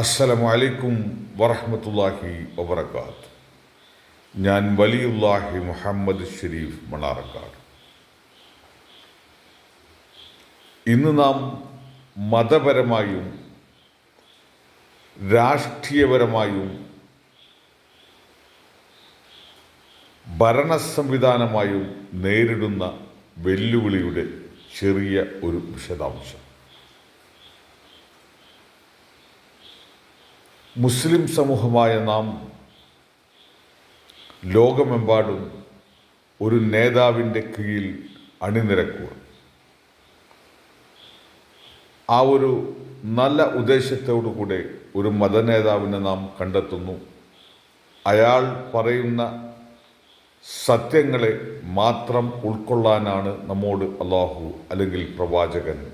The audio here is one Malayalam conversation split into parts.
അസ്സലാമു അലൈക്കും വറഹ്മത്തുള്ളാഹി വബറകാത്ത് ഞാൻ വലിയുല്ലാഹി മുഹമ്മദ് ഷരീഫ് മണാറക്കാട് ഇന്ന് നാം മതപരമായും രാഷ്ട്രീയപരമായും ഭരണ സംവിധാനമായും നേരിടുന്ന വെല്ലുവിളിയുടെ ചെറിയ ഒരു വിശദാംശം. മുസ്ലിം സമൂഹമായ നാം ലോകമെമ്പാടും ഒരു നേതാവിന്റെ കീഴിൽ അണിനിരക്കുക. ആ ഒരു നല്ല ഉദ്ദേശത്തോടുകൂടെ ഒരു മതനേതാവിനെ നാം കണ്ടെത്തുന്നു. അയാൾ പറയുന്ന സത്യങ്ങളെ മാത്രം ഉൾക്കൊള്ളാനാണ് നമ്മോട് അള്ളാഹു അല്ലെങ്കിൽ പ്രവാചകൻ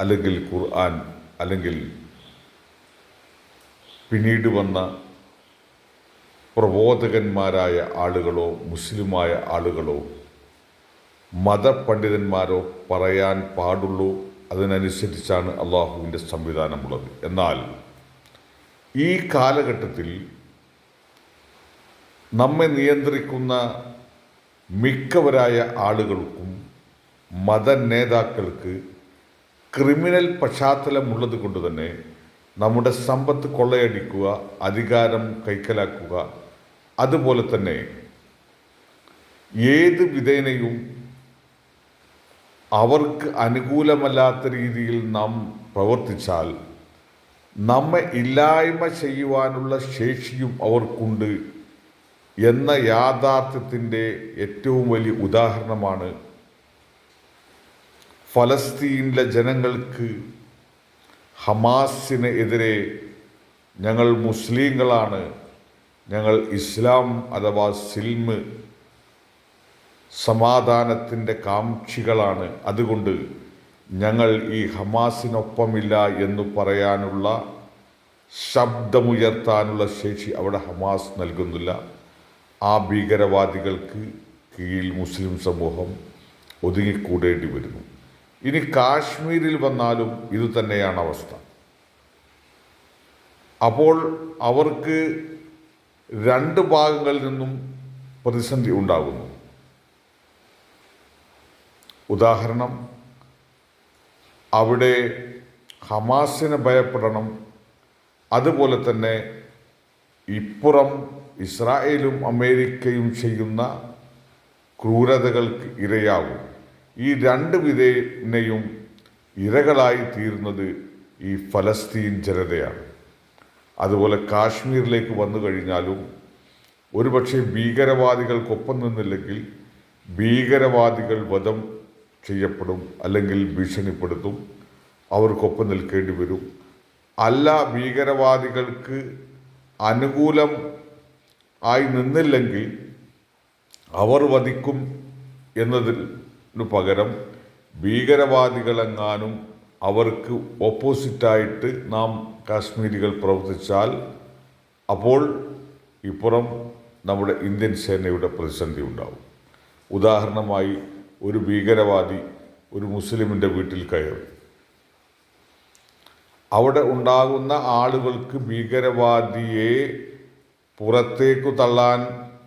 അല്ലെങ്കിൽ ഖുർആൻ അല്ലെങ്കിൽ പിന്നീട് വന്ന പ്രബോധകന്മാരായ ആളുകളോ മുസ്ലിമായ ആളുകളോ മതപണ്ഡിതന്മാരോ പറയാൻ പാടുള്ളൂ. അതിനനുസരിച്ചാണ് അള്ളാഹുവിന്റെ സംവിധാനമുള്ളത്. എന്നാൽ ഈ കാലഘട്ടത്തിൽ നമ്മെ നിയന്ത്രിക്കുന്ന മിക്കവരായ ആളുകൾക്കും മത നേതാക്കൾക്ക് ക്രിമിനൽ പശ്ചാത്തലമുള്ളത് കൊണ്ട് തന്നെ നമ്മുടെ സമ്പത്ത് കൊള്ളയടിക്കുക അധികാരം കൈക്കലാക്കുക. അതുപോലെ തന്നെ ഏത് വിധേനയും അവർക്ക് അനുകൂലമല്ലാത്ത രീതിയിൽ നാം പ്രവർത്തിച്ചാൽ നമ്മെ ഇല്ലായ്മ ചെയ്യുവാനുള്ള ശേഷിയും അവർക്കുണ്ട് എന്ന യാഥാർത്ഥ്യത്തിന്റെ ഏറ്റവും വലിയ ഉദാഹരണമാണ് ഫലസ്തീനിലെ ജനങ്ങൾക്ക് ഹമാസിന് എതിരെ ഞങ്ങൾ മുസ്ലിങ്ങളാണ്. ഞങ്ങൾ ഇസ്ലാം അഥവാ സിൽമ് സമാധാനത്തിന്റെ കാംക്ഷികളാണ്. അതുകൊണ്ട് ഞങ്ങൾ ഈ ഹമാസിനൊപ്പമില്ല എന്ന് പറയാനുള്ള ശബ്ദമുയർത്താനുള്ള ശേഷി അവിടെ ഹമാസ് നൽകുന്നില്ല. ആ ഭീകരവാദികൾക്ക് കീഴിൽ മുസ്ലിം സമൂഹം ഒതുങ്ങിക്കൂടേണ്ടി വരുന്നു. ഇനി കാശ്മീരിൽ വന്നാലും ഇത് തന്നെയാണ് അവസ്ഥ. അപ്പോൾ അവർക്ക് രണ്ട് ഭാഗങ്ങളിൽ നിന്നും പ്രതിസന്ധി ഉണ്ടാകുന്നു. ഉദാഹരണം അവിടെ ഹമാസിനെ ഭയപ്പെടണം. അതുപോലെ തന്നെ ഇപ്പുറം ഇസ്രായേലും അമേരിക്കയും ചെയ്യുന്ന ക്രൂരതകൾക്ക് ഇരയാകും. ഈ രണ്ട് വിധേനയും ഇരകളായി തീരുന്നത് ഈ ഫലസ്തീൻ ജനതയാണ്. അതുപോലെ കാശ്മീരിലേക്ക് വന്നു കഴിഞ്ഞാലും ഒരുപക്ഷെ ഭീകരവാദികൾക്കൊപ്പം നിന്നില്ലെങ്കിൽ ഭീകരവാദികൾ വധം ചെയ്യപ്പെടും അല്ലെങ്കിൽ ഭീഷണിപ്പെടുത്തും അവർക്കൊപ്പം നിൽക്കേണ്ടി വരും. അല്ല ഭീകരവാദികൾക്ക് അനുകൂലം ആയി നിന്നില്ലെങ്കിൽ അവർ വധിക്കും എന്നതിനു പകരം ഭീകരവാദികളെങ്ങാനും അവർക്ക് ഓപ്പോസിറ്റായിട്ട് നാം കാശ്മീരികൾ പ്രവർത്തിച്ചാൽ അപ്പോൾ ഇപ്പുറം നമ്മുടെ ഇന്ത്യൻ സേനയുടെ പ്രതിസന്ധി ഉണ്ടാവും. ഉദാഹരണമായി ഒരു ഭീകരവാദി ഒരു മുസ്ലിമിന്റെ വീട്ടിൽ കയറി. അവിടെ ഉണ്ടാകുന്ന ആളുകൾക്ക് ഭീകരവാദിയെ പുറത്തേക്ക് തള്ളാൻ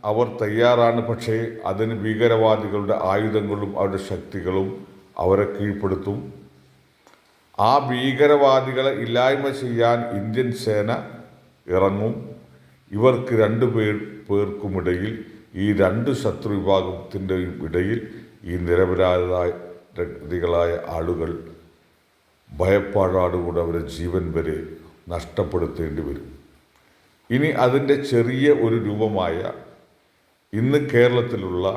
അവർ തയ്യാറാണ് പക്ഷേ അതിന് ഭീകരവാദികളുടെ ആയുധങ്ങളും അവരുടെ ശക്തികളും അവരെ കീഴ്പ്പെടുത്തും. ആ ഭീകരവാദികളെ ഇല്ലായ്മ ചെയ്യാൻ ഇന്ത്യൻ സേന ഇറങ്ങും. ഇവർക്ക് രണ്ടു പേർ പേർക്കുമിടയിൽ ഈ രണ്ട് ശത്രു വിഭാഗത്തിന്റെയും ഇടയിൽ ഈ നിരപരാധികളായ ആളുകൾ ഭയപ്പാടാടുകൂടെ അവരെ ജീവൻ വരെ നഷ്ടപ്പെടുത്തേണ്ടി വരും. ഇനി അതിന്റെ ചെറിയ ഒരു രൂപമായ ഇന്ന് കേരളത്തിലുള്ള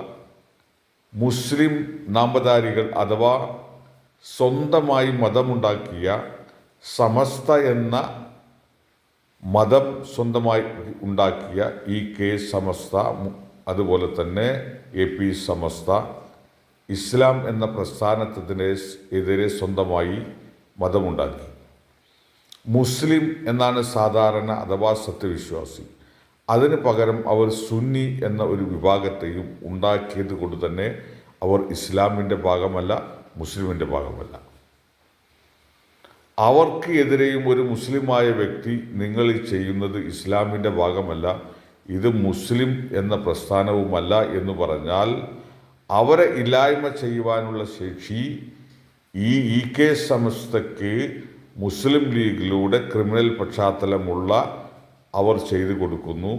മുസ്ലിം നാമധാരികൾ അഥവാ സ്വന്തമായി മതമുണ്ടാക്കിയ സമസ്ത എന്ന മതം സ്വന്തമായി ഉണ്ടാക്കിയ ഇ കെ സമസ്ത അതുപോലെ തന്നെ എ പി സമസ്ത ഇസ്ലാം എന്ന പ്രസ്ഥാനത്തിന് എതിരെ സ്വന്തമായി മതമുണ്ടാക്കി. മുസ്ലിം എന്നാണ് സാധാരണ അഥവാ സത്യവിശ്വാസി. അതിന് പകരം അവർ സുന്നി എന്ന ഒരു വിഭാഗത്തെയും ഉണ്ടാക്കിയത് കൊണ്ട് തന്നെ അവർ ഇസ്ലാമിന്റെ ഭാഗമല്ല മുസ്ലിമിന്റെ ഭാഗമല്ല. അവർക്ക് എതിരെയും ഒരു മുസ്ലിമായ വ്യക്തി നിങ്ങൾ ചെയ്യുന്നത് ഇസ്ലാമിന്റെ ഭാഗമല്ല ഇത് മുസ്ലിം എന്ന പ്രസ്ഥാനവുമല്ല എന്ന് പറഞ്ഞാൽ അവരെ ഇല്ലായ്മ ചെയ്യുവാനുള്ള ശേഷി ഈ ഇ കെ സംസ്ഥയ്ക്ക് മുസ്ലിം ലീഗിലൂടെ ക്രിമിനൽ പശ്ചാത്തലമുള്ള അവർ ചെയ്തു കൊടുക്കുന്നു.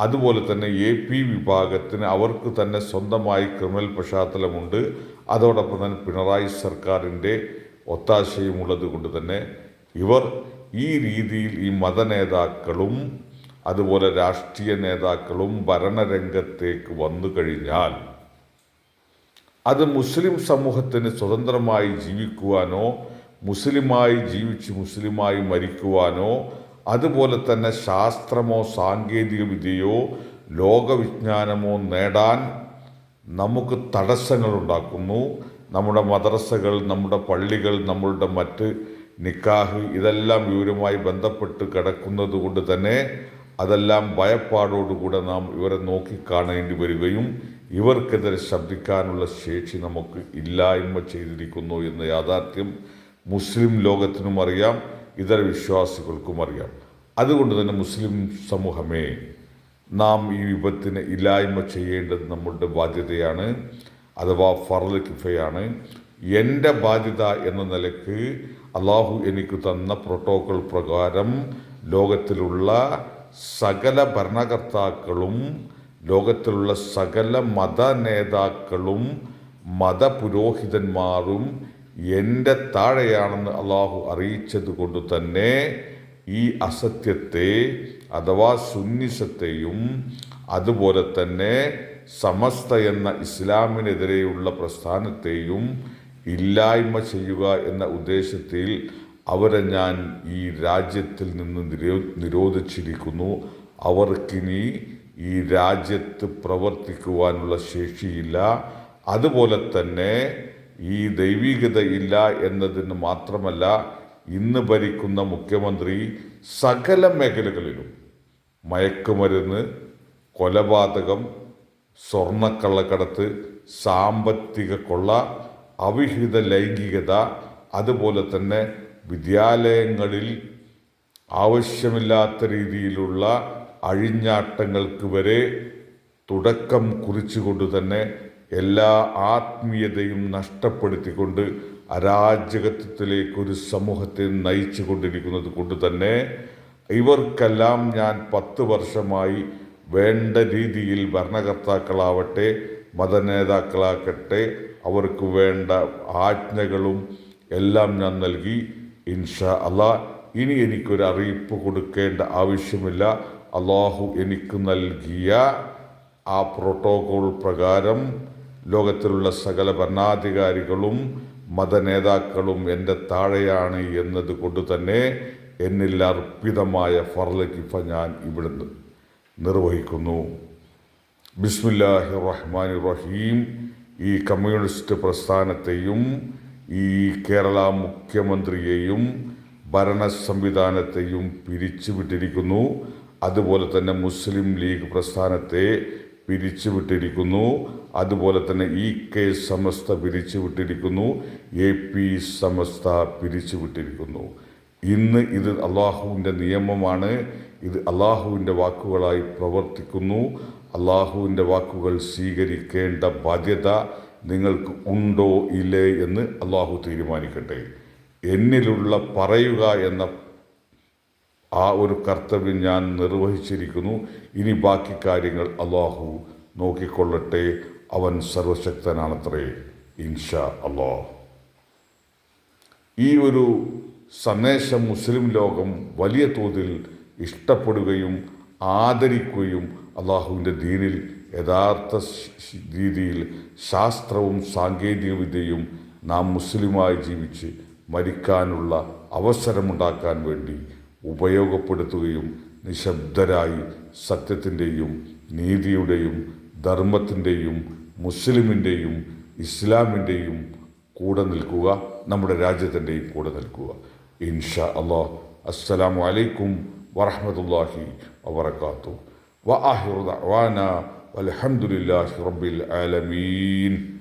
അതുപോലെ തന്നെ എ പി വിഭാഗത്തിന് അവർക്ക് തന്നെ സ്വന്തമായി ക്രിമിനൽ പശ്ചാത്തലമുണ്ട്. അതോടൊപ്പം തന്നെ പിണറായി സർക്കാരിന്റെ ഒത്താശയും ഉള്ളത് കൊണ്ട് തന്നെ ഇവർ ഈ രീതിയിൽ ഈ മതനേതാക്കളും അതുപോലെ രാഷ്ട്രീയ നേതാക്കളും ഭരണരംഗത്തേക്ക് വന്നു കഴിഞ്ഞാൽ അത് മുസ്ലിം സമൂഹത്തിന് സ്വതന്ത്രമായി ജീവിക്കുവാനോ മുസ്ലിമായി ജീവിച്ച് മുസ്ലിമായി മരിക്കുവാനോ അതുപോലെ തന്നെ ശാസ്ത്രമോ സാങ്കേതിക വിദ്യയോ ലോകവിജ്ഞാനമോ നേടാൻ നമുക്ക് തടസ്സങ്ങൾ ഉണ്ടാക്കുന്നു. നമ്മുടെ മദ്രസകൾ നമ്മുടെ പള്ളികൾ നമ്മളുടെ മറ്റ് നിക്കാഹ് ഇതെല്ലാം ഇവരുമായി ബന്ധപ്പെട്ട് കിടക്കുന്നത് കൊണ്ട് തന്നെ അതെല്ലാം ഭയപ്പാടോടുകൂടെ നാം ഇവരെ നോക്കിക്കാണേണ്ടി വരികയും ഇവർക്കെതിരെ ശബ്ദിക്കാനുള്ള ശേഷി നമുക്ക് ഇല്ലായ്മ ചെയ്തിരിക്കുന്നു എന്ന യാഥാർത്ഥ്യം മുസ്ലിം ലോകത്തിനും അറിയാം. ഇതര വിശ്വാസികൾക്കും അറിയാം. അതുകൊണ്ട് തന്നെ മുസ്ലിം സമൂഹമേ നാം ഈ വിപത്തിനെ ഇല്ലായ്മ ചെയ്യേണ്ടത് നമ്മളുടെ ബാധ്യതയാണ് അഥവാ ഫറൽ കിഫയാണ്. എന്റെ ബാധ്യത എന്ന നിലയ്ക്ക് അള്ളാഹു എനിക്ക് തന്ന പ്രോട്ടോക്കോൾ പ്രകാരം ലോകത്തിലുള്ള സകല ഭരണകർത്താക്കളും ലോകത്തിലുള്ള സകല മത നേതാക്കളും മതപുരോഹിതന്മാരും എന്റെ താഴെയാണെന്ന് അള്ളാഹു അറിയിച്ചത് കൊണ്ട് തന്നെ ഈ അസത്യത്തെ അഥവാ സുന്നിസത്തെയും അതുപോലെ തന്നെ സമസ്ത എന്ന ഇസ്ലാമിനെതിരെയുള്ള പ്രസ്ഥാനത്തെയും ഇല്ലായ്മ ചെയ്യുക എന്ന ഉദ്ദേശത്തിൽ അവരെ ഞാൻ ഈ രാജ്യത്തിൽ നിന്ന് നിരോ നിരോധിച്ചിരിക്കുന്നു. അവർക്കിനി ഈ രാജ്യത്ത് പ്രവർത്തിക്കുവാനുള്ള ശേഷിയില്ല. അതുപോലെ തന്നെ ഈ ദൈവികത ഇല്ല എന്നതിന് മാത്രമല്ല ഇന്ന് ഭരിക്കുന്ന മുഖ്യമന്ത്രി സകല മേഖലകളിലും മയക്കുമരുന്ന് കൊലപാതകം സ്വർണക്കള്ളക്കടത്ത് സാമ്പത്തിക കൊള്ള അവിഹിത ലൈംഗികത അതുപോലെ തന്നെ വിദ്യാലയങ്ങളിൽ ആവശ്യമില്ലാത്ത രീതിയിലുള്ള അഴിഞ്ഞാട്ടങ്ങൾക്ക് വരെ തുടക്കം കുറിച്ചുകൊണ്ട് തന്നെ എല്ലാ ആത്മീയതയും നഷ്ടപ്പെടുത്തിക്കൊണ്ട് അരാജകത്വത്തിലേക്ക് ഒരു സമൂഹത്തെ നയിച്ചു കൊണ്ടിരിക്കുന്നത് കൊണ്ട് തന്നെ ഇവർക്കെല്ലാം ഞാൻ പത്ത് വർഷമായി വേണ്ട രീതിയിൽ ഭരണകർത്താക്കളാവട്ടെ മതനേതാക്കളാക്കട്ടെ അവർക്ക് വേണ്ട ആജ്ഞകളും എല്ലാം ഞാൻ നൽകി. ഇൻഷാ അല്ലാ ഇനി എനിക്കൊരു അറിയിപ്പ് കൊടുക്കേണ്ട ആവശ്യമില്ല. അള്ളാഹു എനിക്ക് നൽകിയ ആ പ്രോട്ടോകോൾ പ്രകാരം ലോകത്തിലുള്ള സകല ഭരണാധികാരികളും മതനേതാക്കളും എന്റെ താഴെയാണ് എന്നത് കൊണ്ട് തന്നെ എന്നിൽ അർപ്പിതമായ ഫർലക്കിഫ കിഫ ഞാൻ ഇവിടുന്ന് നിർവഹിക്കുന്നു. ബിസ്മില്ലാഹി റഹ്മാൻ റഹീം ഈ കമ്മ്യൂണിസ്റ്റ് പ്രസ്ഥാനത്തെയും ഈ കേരള മുഖ്യമന്ത്രിയെയും ഭരണ സംവിധാനത്തെയും പിരിച്ചുവിട്ടിരിക്കുന്നു. അതുപോലെ തന്നെ മുസ്ലിം ലീഗ് പ്രസ്ഥാനത്തെ പിരിച്ചുവിട്ടിരിക്കുന്നു. അതുപോലെ തന്നെ ഇ കെ സമസ്ത പിരിച്ചുവിട്ടിരിക്കുന്നു. എ പി സമസ്ത പിരിച്ചുവിട്ടിരിക്കുന്നു. ഇന്ന് ഇത് അള്ളാഹുവിന്റെ നിയമമാണ്. ഇത് അള്ളാഹുവിന്റെ വാക്കുകളായി പ്രവർത്തിക്കുന്നു. അള്ളാഹുവിന്റെ വാക്കുകൾ സ്വീകരിക്കേണ്ട ബാധ്യത നിങ്ങൾക്ക് ഉണ്ടോ ഇല്ലേ എന്ന് അള്ളാഹു തീരുമാനിക്കട്ടെ. എന്നിലുള്ള പറയുക എന്ന ആ ഒരു കർത്തവ്യം ഞാൻ നിർവഹിച്ചിരിക്കുന്നു. ഇനി ബാക്കി കാര്യങ്ങൾ അള്ളാഹു നോക്കിക്കൊള്ളട്ടെ. അവൻ സർവശക്തനാണത്രേ ഇൻഷാ അള്ളാഹ്. ഈ ഒരു സന്ദേശം മുസ്ലിം ലോകം വലിയ തോതിൽ ഇഷ്ടപ്പെടുകയും ആദരിക്കുകയും അള്ളാഹുവിന്റെ ദീനിൽ യഥാർത്ഥ രീതിയിൽ ശാസ്ത്രവും സാങ്കേതികവിദ്യയും നാം മുസ്ലിമായി ജീവിച്ച് മരിക്കാനുള്ള അവസരമുണ്ടാക്കാൻ വേണ്ടി ഉപയോഗപ്പെടുത്തുകയും നിശബ്ദരായി സത്യത്തിന്റെയും നീതിയുടെയും ധർമ്മത്തിന്റെയും മുസ്ലിമിന്റെയും ഇസ്ലാമിന്റെയും കൂടെ നിൽക്കുക നമ്മുടെ രാജ്യത്തിന്റെയും കൂടെ നിൽക്കുക. ഇൻഷാ അള്ളാ അസ്സലാമു അലൈക്കും വറഹമത്തല്ലാഹി വബർക്കാത്തു വ ആഹിറു ദഅവാന റബ്ബിൽ ആലമീൻ.